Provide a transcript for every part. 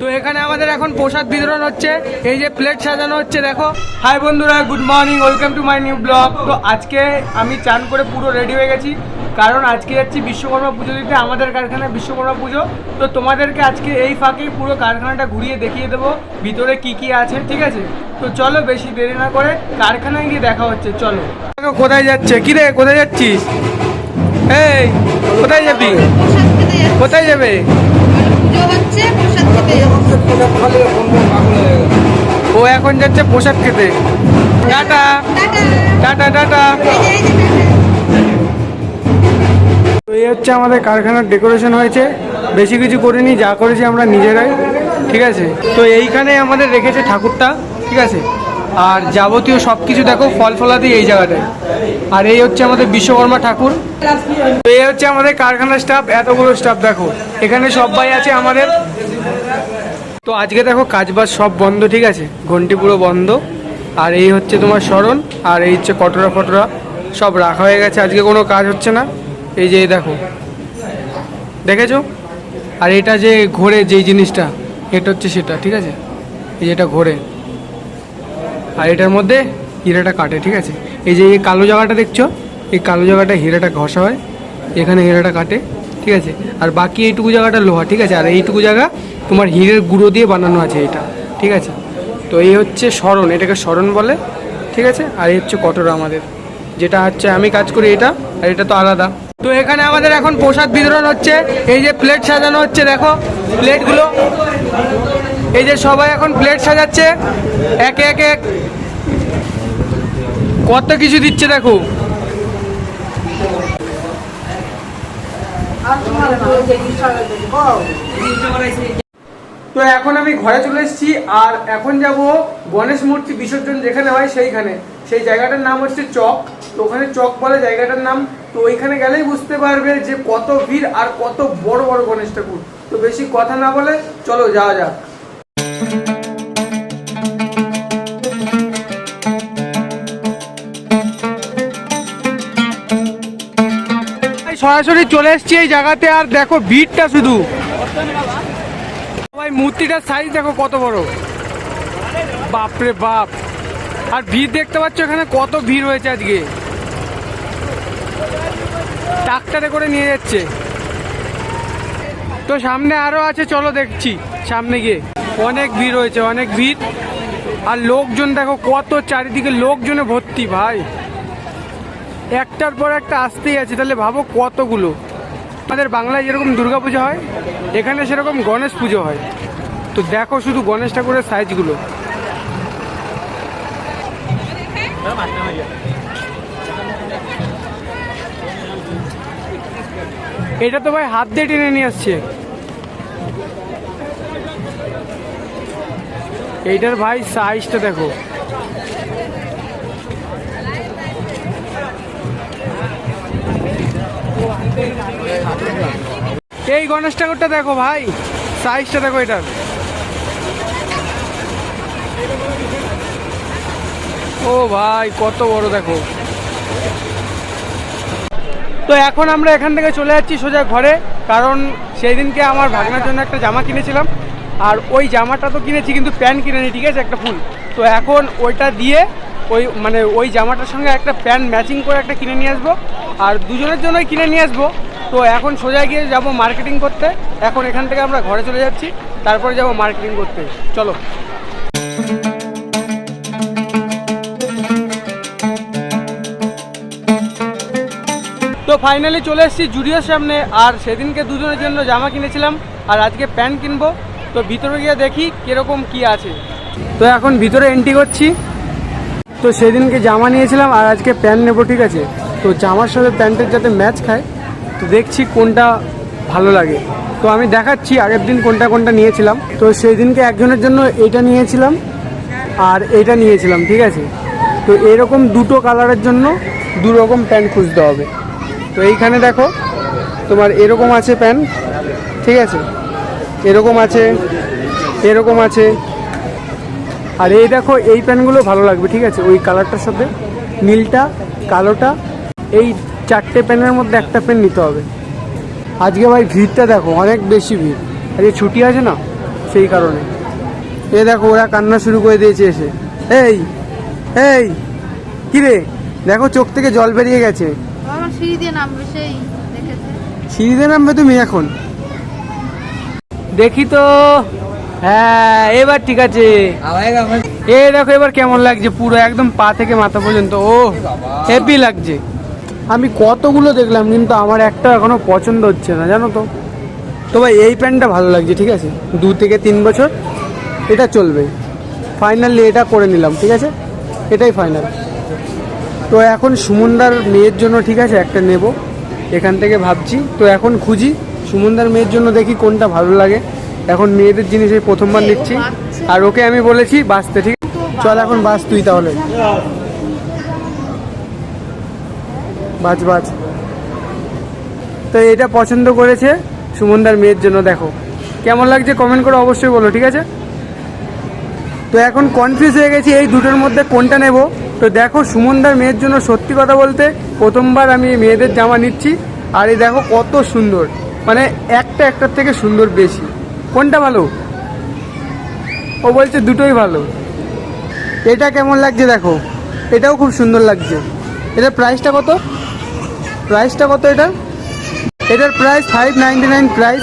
তো এখানে আমাদের এখন প্রসাদ বিতরণ হচ্ছে। এই যে প্লেট সাজানো হচ্ছে, দেখো। হাই বন্ধুরা good morning welcome to my new blog তো আজকে আমি চান করে পুরো রেডি হয়ে গেছি। কারণ আজকে যাচ্ছি বিশ্বকর্মা পুজো দিতে, আমাদের কারখানায় বিশ্বকর্মা পুজো। তো তোমাদেরকে আজকে এই ফাঁকেই পুরো কারখানাটা ঘুরিয়ে দেখিয়ে দেবো, ভিতরে কি কি আছে, ঠিক আছে? তো চলো বেশি দেরি না করে কারখানায় গিয়ে দেখা হচ্ছে, চলো। কোথায় যাচ্ছে? কি রে, কোথায় যাচ্ছিস? এই, কোথায় যাবি। কোথায় যাবে? পুজো হচ্ছে প্রসাদ খেতে ও এখন যাচ্ছে পোশাক খেতে। টাটা। টাটা। টাটা। তো এই হচ্ছে আমাদের কারখানার ডেকোরেশন হয়েছে। বেশি কিছু করিনি যা করেছি আমরা নিজেরাই ঠিক আছে? তো এইখানে আমাদের রেখেছে ঠাকুরটা ঠিক আছে? আর যাবতীয় সব কিছু দেখো, ফল ফলাদি এই জায়গাটায়। আর এই হচ্ছে আমাদের বিশ্বকর্মা ঠাকুর। এই হচ্ছে আমাদের কারখানার স্টাফ এতগুলো স্টাফ দেখো। এখানে সবাই আছে আমাদের। তো আজকে দেখো, কাজবাজ সব বন্ধ, ঠিক আছে? ঘন্টি পুরো বন্ধ। আর এই হচ্ছে তোমার স্মরণ আর এই হচ্ছে কটরা ফটরা। সব রাখা হয়ে গেছে, আজকে কোনো কাজ হচ্ছে না। এই যে দেখো। দেখেছ? আর এটা যে ঘোরে যেই জিনিসটা, এটা হচ্ছে সেটা, ঠিক আছে? এই যেটা ঘোরে। আর এটার মধ্যে হীরাটা কাটে, ঠিক আছে? এই যে এই কালো জায়গাটা দেখছ? এই কালো জায়গাটা হীরাটা ঘষা হয়, এখানে হীরাটা কাটে, ঠিক আছে? আর বাকি এইটুকু জায়গাটা লোহা, ঠিক আছে? আর এইটুকু জায়গা তোমার হিরের গুঁড়ো দিয়ে বানানো আছে এটা, ঠিক আছে? তো এই হচ্ছে স্মরণ, এটাকে স্মরণ বলে, ঠিক আছে? আর এই হচ্ছে কটরা আমাদের, যেটা হচ্ছে আমি কাজ করি এটা, আর এটা তো আলাদা। তো এখানে আমাদের এখন প্রসাদ বিতরণ হচ্ছে, এই যে প্লেট সাজানো হচ্ছে, দেখো প্লেটগুলো এই যে সবাই এখন প্লেট সাজাচ্ছে, একে একে কত কিছু দিচ্ছে দেখো। তো এখন আমি ঘরে চলে এসেছি, আর এখন যাব গণেশ মূর্তি বিসর্জন যেখানে হয় সেইখানে। সেই জায়গাটার নাম হচ্ছে চক। তো ওখানে চক বলে জায়গাটার নাম। তো ওইখানে গেলেই বুঝতে পারবে যে কত ভিড় আর কত বড় বড় গণেশ ঠাকুর। তো বেশি কথা না বলে চলো যাওয়া যাক। সরাসরি চলে এসেছি এই জায়গাতে। আর দেখো, ভিড়টা শুধু। ভাই, মূর্তিটার সাইজ দেখো কত বড়। বাপরে বাপ। আর ভিড় দেখতে পাচ্ছ এখানে কত ভিড় হয়েছে আজকে। ট্রাক্টারে করে নিয়ে যাচ্ছে। তো সামনে আরও আছে, চলো দেখছি, সামনে গিয়ে। অনেক ভিড় হয়েছে, অনেক ভিড়। আর লোকজন দেখো, কত চারিদিকে লোকজনে ভর্তি, ভাই। একটার পর একটা আসতেই আছে, তাহলে ভাবো কতগুলো? আমাদের বাংলায় যেরকম দুর্গাপুজো হয়, এখানে সেরকম গণেশ পুজো হয়। তো দেখো শুধু গণেশ ঠাকুরের সাইজগুলো। এটা তো ভাই হাত দিয়ে টেনে নিয়ে আসছে। এইটার ভাই সাইজটা দেখো। এই গণেশ ঠাকুরটা দেখো ভাই সাইজটা দেখো এটার। ও ভাই, কত বড় দেখো। তো এখন আমরা এখান থেকে চলে যাচ্ছি সোজা ঘরে, কারণ সেই দিনকে আমার ভাগনার জন্য একটা জামা কিনেছিলাম। আর ওই জামাটা তো কিনেছি, কিন্তু প্যান্ট কিনেছি ঠিক আছে, একটা ফুল। তো এখন ওইটা দিয়ে ওই মানে ওই জামাটার সঙ্গে একটা প্যান্ট ম্যাচিং করে একটা কিনে নিয়ে আসব। আর দুজনের জন্যই কিনে নিয়ে আসব। তো এখন সোজা গিয়ে যাব মার্কেটিং করতে। এখন এখান থেকে আমরা ঘরে চলে যাচ্ছি। তারপরে যাব মার্কেটিং করতে। চলো। তো ফাইনালি চলে এসেছি জুডিওর সামনে। আর সেদিনকে দুজনের জন্য জামা কিনেছিলাম। আর আজকে প্যান্ট কিনবো। তো ভিতরে গিয়ে দেখি কীরকম কি আছে। তো এখন ভিতরে এন্ট্রি করছি। তো সেদিনকে জামা নিয়েছিলাম আর আজকে প্যান্ট নেব, ঠিক আছে? তো জামার সাথে প্যান্টের যাতে ম্যাচ খায়, তো দেখছি কোনটা ভালো লাগে। তো আমি দেখাচ্ছি আগের দিন কোনটা কোনটা নিয়েছিলাম। তো সেই দিনকে একজনের জন্য এইটা নিয়েছিলাম আর এইটা নিয়েছিলাম, ঠিক আছে? তো এরকম দুটো কালারের জন্য দু রকম প্যান্ট খুঁজতে হবে। তো এইখানে দেখো, তোমার এরকম আছে প্যান্ট, ঠিক আছে? এরকম আছে এরকম আছে। আর এই দেখো এই প্যান্টগুলো ভালো লাগবে ঠিক আছে? ওই কালারটার সাথে। নীলটা কালোটা এই চারটে প্যানের মধ্যে একটা প্যান নিতে হবে। আজকে ভাই ভিড়টা দেখো অনেক বেশি ভিড়। আজকে ছুটি আছে না সেই কারণে। এ দেখো ওরা কান্না শুরু করে দিয়েছে এসে। এই এই কিরে? দেখো চোখ থেকে জল বেরিয়ে গেছে। সিঁড়ি দিয়ে নামবে সেই দেখেছে। সিঁড়িতে নামবে তুমি এখন? দেখি তো। হ্যাঁ এবার ঠিক আছে। এ দেখো এবার কেমন লাগছে? পুরো একদম পা থেকে মাথা পর্যন্ত। ও হেভি লাগছে। আমি কতগুলো দেখলাম কিন্তু আমার একটা এখনও পছন্দ হচ্ছে না জানো তো? তো ভাই এই প্যান্টটা ভালো লাগছে ঠিক আছে? দু থেকে তিন বছর এটা চলবে। ফাইনালি এটা করে নিলাম ঠিক আছে? এটাই ফাইনাল তো এখন সুমনদার মেয়ের জন্য ঠিক আছে একটা নেব। এখান থেকে ভাবছি। তো এখন খুঁজি সুমনদার মেয়ের জন্য দেখি কোনটা ভালো লাগে। এখন মেয়েদের জিনিস এই প্রথমবার নিচ্ছি। আর ওকে আমি বলেছি বাঁচতে ঠিক চল এখন বাঁচ তুই তাহলে। বাজ বাজ তো এটা পছন্দ করেছে সুমনদার মেয়ের জন্য দেখো। কেমন লাগছে কমেন্ট করে অবশ্যই বলো ঠিক আছে? তো এখন কনফিউজ হয়ে গেছি এই দুটোর মধ্যে কোনটা নেব। তো দেখো সুমনদার মেয়ের জন্য সত্যি কথা বলতে প্রথমবার আমি মেয়েদের জামা নিচ্ছি। আর এই দেখো কত সুন্দর মানে একটা একটার থেকে সুন্দর বেশি। কোনটা ভালো? ও বলছে দুটোই ভালো। এটা কেমন লাগছে দেখো? এটাও খুব সুন্দর লাগছে। এটার প্রাইসটা কত? প্রাইসটা কত এটা? এটার price five ninety nine price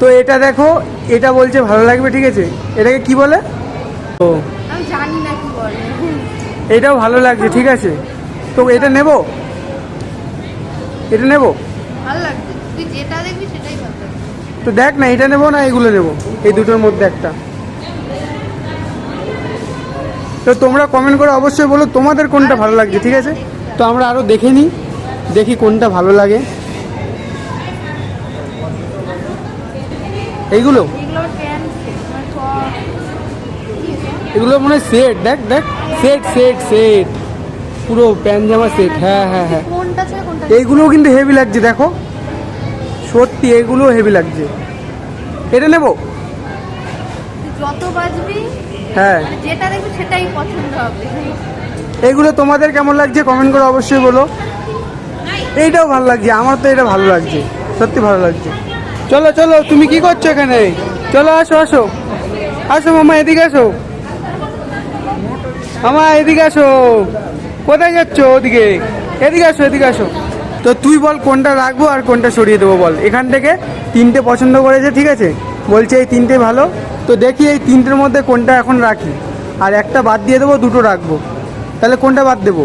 তো এটা দেখো এটা বলছে ভালো লাগবে ঠিক আছে? এটাকে কি বলে? ও। এটাও ভালো লাগছে ঠিক আছে? তো এটা নেব? এটা নেব? ভালো লাগছে তুই যেটা দেখবি সেটাই ভালো তো দেখ না এটা নেব না এগুলো নেব। এই দুটোর মধ্যে একটা। তো তোমরা কমেন্ট করে অবশ্যই বলো তোমাদের কোনটা ভালো লাগছে ঠিক আছে? তো আমরা আরও দেখে নিই দেখি কোনটা ভালো লাগে। এইগুলো? এগুলো মানে হয় সেট দেখ দেখ। সেট সেট সেট পুরো প্যান্ট জামা সেট হ্যাঁ হ্যাঁ হ্যাঁ। এইগুলোও কিন্তু হেভি লাগছে দেখো। সত্যি এগুলোও হেভি লাগছে। এটা নেব? তুই যত বাজবি হ্যাঁ। মানে যেটা দেখবি সেটাই পছন্দ হবে। এইগুলো তোমাদের কেমন লাগছে কমেন্ট করে অবশ্যই বলো। এইটাও ভালো লাগছে আমার তো এটা ভালো লাগছে সত্যি ভালো লাগছে। চলো চলো তুমি কি করছ এখানে? চলো আসো আসো। আসো মামা এদিকে আসো। মামা এদিকে আসো। কোথায় যাচ্ছ ওদিকে? এদিকে আসো এদিকে আসো। তো তুই বল কোনটা রাখব আর কোনটা সরিয়ে দেবো বল। এখান থেকে তিনটে পছন্দ করেছে ঠিক আছে? বলছে এই তিনটে ভালো। তো দেখি এই তিনটের মধ্যে কোনটা এখন রাখি। আর একটা বাদ দিয়ে দেবো দুটো রাখব। তাহলে কোনটা বাদ দেবো?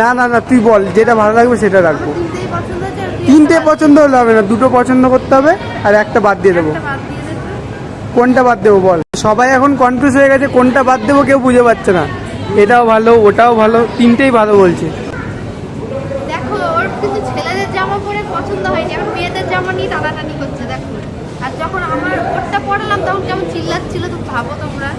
না না না তুই বল যেটা ভালো লাগবে সেটা রাখব। তিনটে পছন্দ হলে হবে না দুটো পছন্দ করতে হবে আর একটা বাদ দিয়ে দেবো। কোনটা বাদ দেবো বল। সবাই এখন কনফিউজ হয়ে গেছে কোনটা বাদ দেবো কেউ বুঝে পাচ্ছে না। এটাও ভালো ওটাও ভালো তিনটেই ভালো বলছে। দেখো ওর কিন্তু ছেলেদের জামা পরে পছন্দ হয়নি এখন মেয়েদের জামা নিয়ে টানাটানি করছে দেখো। আর যখন আমার ওরটা পড়ালাম তখন কেমন চিল্লাচ্ছিল তো ভাবো তোমরা।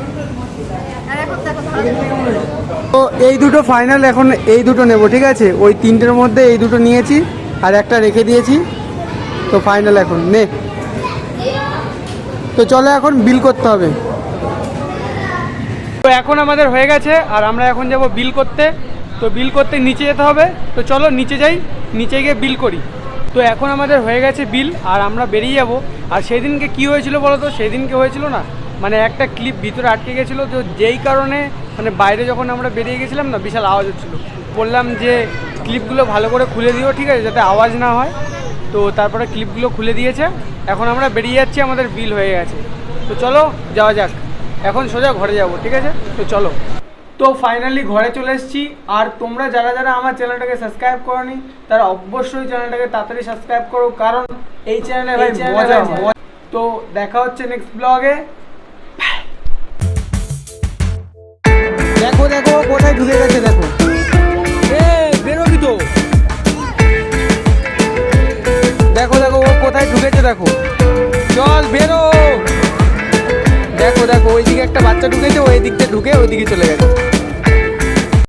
এই দুটো ফাইনাল এখন এই দুটো নেব ঠিক আছে? ওই তিনটের মধ্যে এই দুটো নিয়েছি আর একটা রেখে দিয়েছি। তো ফাইনাল এখন নে। তো চলো এখন বিল করতে হবে। এখন আমাদের হয়ে গেছে, আর আমরা এখন যাব বিল করতে। তো বিল করতে নিচে যেতে হবে। তো চলো নিচে যাই, নিচে গিয়ে বিল করি। তো এখন আমাদের হয়ে গেছে বিল, আর আমরা বেরিয়ে যাব। আর সেদিনকে কি হয়েছিল বলো তো সেদিনকে হয়েছিল না মানে একটা ক্লিপ ভিতরে আটকে গেছিল। তো যেই কারণে মানে বাইরে যখন আমরা বেরিয়ে গেছিলাম না, বিশাল আওয়াজ হচ্ছিল। বললাম যে, ক্লিপগুলো ভালো করে খুলে দিও, ঠিক আছে, যাতে আওয়াজ না হয়। তো তারপরে ক্লিপগুলো খুলে দিয়েছে। এখন আমরা বেরিয়ে যাচ্ছি, আমাদের বিল হয়ে গেছে। তো চলো, যাওয়া যাক। এখন সোজা ঘরে যাব ঠিক আছে? তো চলো। তো ফাইনালি ঘরে চলে এসেছি। আর তোমরা যারা যারা আমার চ্যানেলটাকে সাবস্ক্রাইব করনি তারা অবশ্যই চ্যানেলটাকে তাড়াতাড়ি সাবস্ক্রাইব করো কারণ এই চ্যানেলে ভাই মজা। তো দেখা হচ্ছে নেক্সট ব্লগে